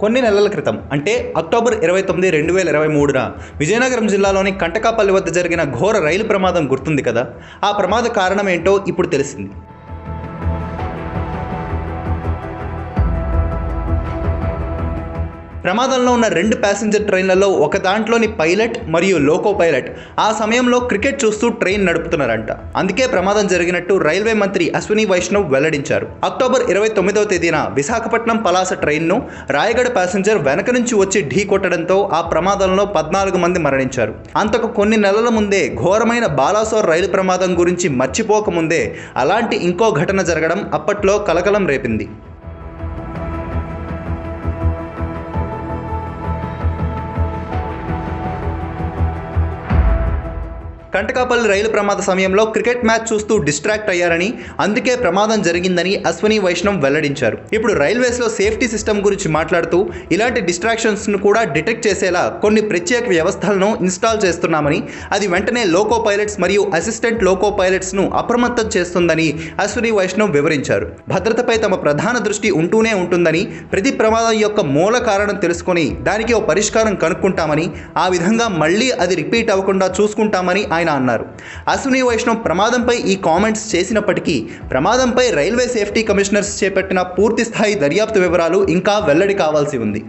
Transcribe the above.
కొన్ని నెలల క్రితం అంటే అక్టోబర్ ఇరవై తొమ్మిది రెండు వేల ఇరవై మూడున విజయనగరం జిల్లాలోని కంటకాపల్లి వద్ద జరిగిన ఘోర రైలు ప్రమాదం గుర్తుంది కదా? ఆ ప్రమాద కారణం ఏంటో ఇప్పుడు తెలిసింది. ప్రమాదంలో ఉన్న రెండు ప్యాసింజర్ ట్రైన్లలో ఒక దాంట్లోని పైలట్ మరియు లోకో పైలట్ ఆ సమయంలో క్రికెట్ చూస్తూ ట్రైన్ నడుపుతున్నారంట. అందుకే ప్రమాదం జరిగినట్టు రైల్వే మంత్రి అశ్విని వైష్ణవ్ వెల్లడించారు. అక్టోబర్ ఇరవై తొమ్మిదవ తేదీన విశాఖపట్నం పలాస ట్రైన్ను రాయగడ ప్యాసింజర్ వెనక నుంచి వచ్చి ఢీ కొట్టడంతో ఆ ప్రమాదంలో పద్నాలుగు మంది మరణించారు. అంతకు కొన్ని నెలల ముందే ఘోరమైన బాలాసోర్ రైలు ప్రమాదం గురించి మర్చిపోకముందే అలాంటి ఇంకో ఘటన జరగడం అప్పట్లో కలకలం రేపింది. కంటకాపల్లి రైలు ప్రమాద సమయంలో క్రికెట్ మ్యాచ్ చూస్తూ డిస్ట్రాక్ట్ అయ్యారని అందుకే ప్రమాదం జరిగిందని అశ్విని వైష్ణవ్ వెల్లడించారు. ఇప్పుడు రైల్వేస్లో సేఫ్టీ సిస్టమ్ గురించి మాట్లాడుతూ ఇలాంటి డిస్ట్రాక్షన్స్ను కూడా డిటెక్ట్ చేసేలా కొన్ని ప్రత్యేక వ్యవస్థలను ఇన్స్టాల్ చేస్తున్నామని అది వెంటనే లోకో పైలట్స్ మరియు అసిస్టెంట్ లోకో పైలట్స్ను అప్రమత్తం చేస్తుందని అశ్విని వైష్ణవ్ వివరించారు. భద్రతపై తమ ప్రధాన దృష్టి ఉంటూనే ఉంటుందని ప్రతి ప్రమాదం యొక్క మూల కారణం తెలుసుకొని దానికి ఓ పరిష్కారం కనుక్కుంటామని ఆ విధంగా మళ్ళీ అది రిపీట్ అవ్వకుండా చూసుకుంటామని ఆయన అన్నారు. అశ్విని వైష్ణవ్ ప్రమాదంపై ఈ కామెంట్స్ చేసినప్పటికీ ప్రమాదంపై రైల్వే సేఫ్టీ కమిషనర్స్ చేపట్టిన పూర్తి స్థాయి దర్యాప్తు వివరాలు ఇంకా వెల్లడి కావాల్సి ఉంది.